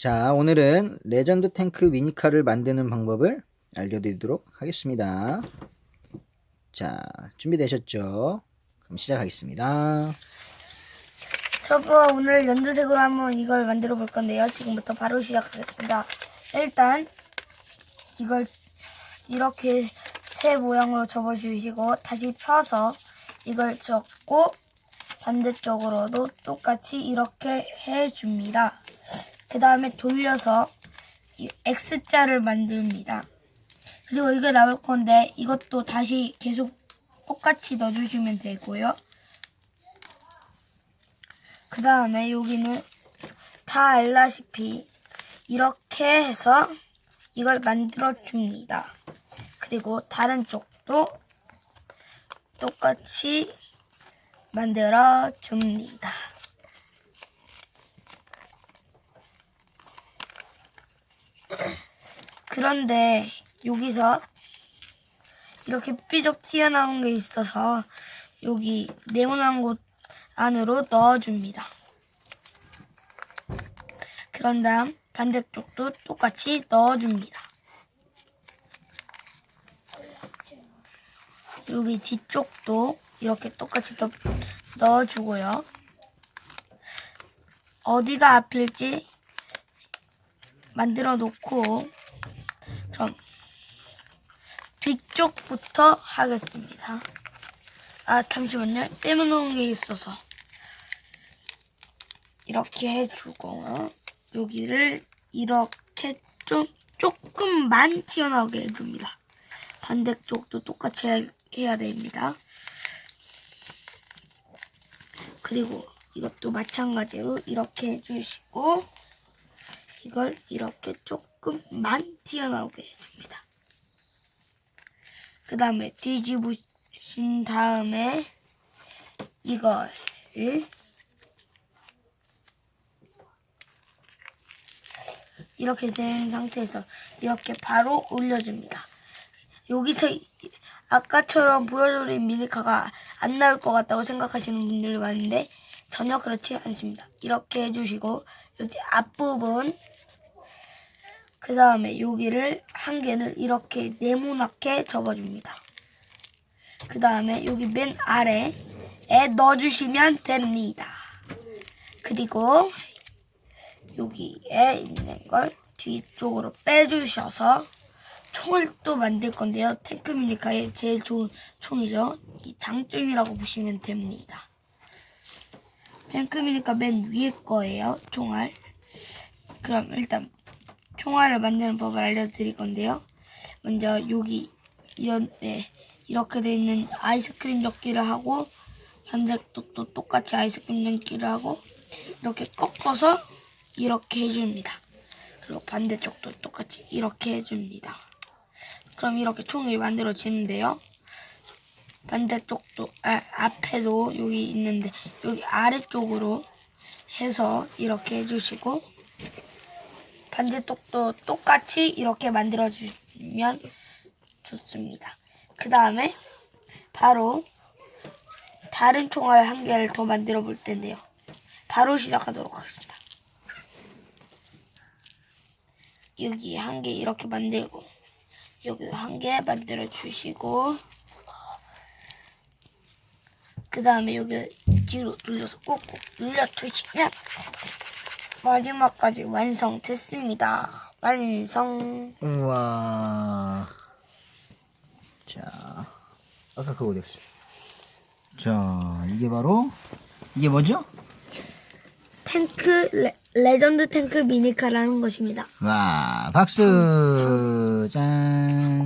자, 오늘은 레전드 탱크 미니카를 만드는 방법을 알려드리도록 하겠습니다. 자, 준비되셨죠? 그럼 시작하겠습니다. 저거 오늘 연두색으로 한번 이걸 만들어 볼 건데요. 지금부터 바로 시작하겠습니다. 일단 이걸 이렇게 새 모양으로 접어주시고 다시 펴서 이걸 접고 반대쪽으로도 똑같이 이렇게 해줍니다. 그 다음에 돌려서 이 X자를 만듭니다. 그리고 이게 나올 건데 이것도 다시 계속 똑같이 넣어주시면 되고요. 그 다음에 여기는 다 알다시피 이렇게 해서 이걸 만들어 줍니다. 그리고 다른 쪽도 똑같이 만들어 줍니다. 그런데 여기서 이렇게 삐죽 튀어나온 게 있어서 여기 네모난 곳 안으로 넣어줍니다. 그런 다음 반대쪽도 똑같이 넣어줍니다. 여기 뒤쪽도 이렇게 똑같이 넣, 넣어주고요. 어디가 앞일지 만들어 놓고 그럼 뒤쪽부터 하겠습니다. 아 잠시만요. 빼놓은 게 있어서 이렇게 해주고 여기를 이렇게 좀 조금만 튀어나오게 해줍니다. 반대쪽도 똑같이 해- 해야 됩니다. 그리고 이것도 마찬가지로 이렇게 해주시고 이걸 이렇게 조금만 튀어나오게 해줍니다. 그 다음에 뒤집으신 다음에 이걸 이렇게 된 상태에서 이렇게 바로 올려줍니다. 여기서 이- 아까처럼 보여드린 미니카가 안 나올 것 같다고 생각하시는 분들이 많은데 전혀 그렇지 않습니다. 이렇게 해주시고 여기 앞부분 그 다음에 여기를 한 개를 이렇게 네모나게 접어줍니다. 그 다음에 여기 맨 아래에 넣어주시면 됩니다. 그리고 여기에 있는 걸 뒤쪽으로 빼주셔서 총을 또 만들 건데요. 탱크 미니카의 제일 좋은 총이죠. 이 장점이라고 보시면 됩니다. 미니카 맨 위에 거예요. 총알. 그럼 일단 총알을 만드는 법을 알려드릴 건데요. 먼저 여기 이런 네, 이렇게 돼 있는 아이스크림 접기를 하고 반대쪽도 똑같이 아이스크림 접기를 하고 이렇게 꺾어서 이렇게 해줍니다. 그리고 반대쪽도 똑같이 이렇게 해줍니다. 그럼 이렇게 총이 만들어지는데요. 반대쪽도 아, 앞에도 여기 있는데 여기 아래쪽으로 해서 이렇게 해주시고 반대쪽도 똑같이 이렇게 만들어주면 좋습니다. 그 다음에 바로 다른 총알 한 개를 더 만들어 볼 텐데요. 바로 시작하도록 하겠습니다. 여기 한 개 이렇게 만들고 여기 한 개 만들어 주시고 그 다음에 여기 뒤로 눌러서 꾹꾹 눌러 주시면 마지막까지 완성됐습니다. 완성. 우와. 자, 아까 그거 어디 갔어? 자, 이게 바로, 이게 뭐죠? 탱크 레, 레전드 탱크 미니카라는 것입니다. 와, 박수! 짠!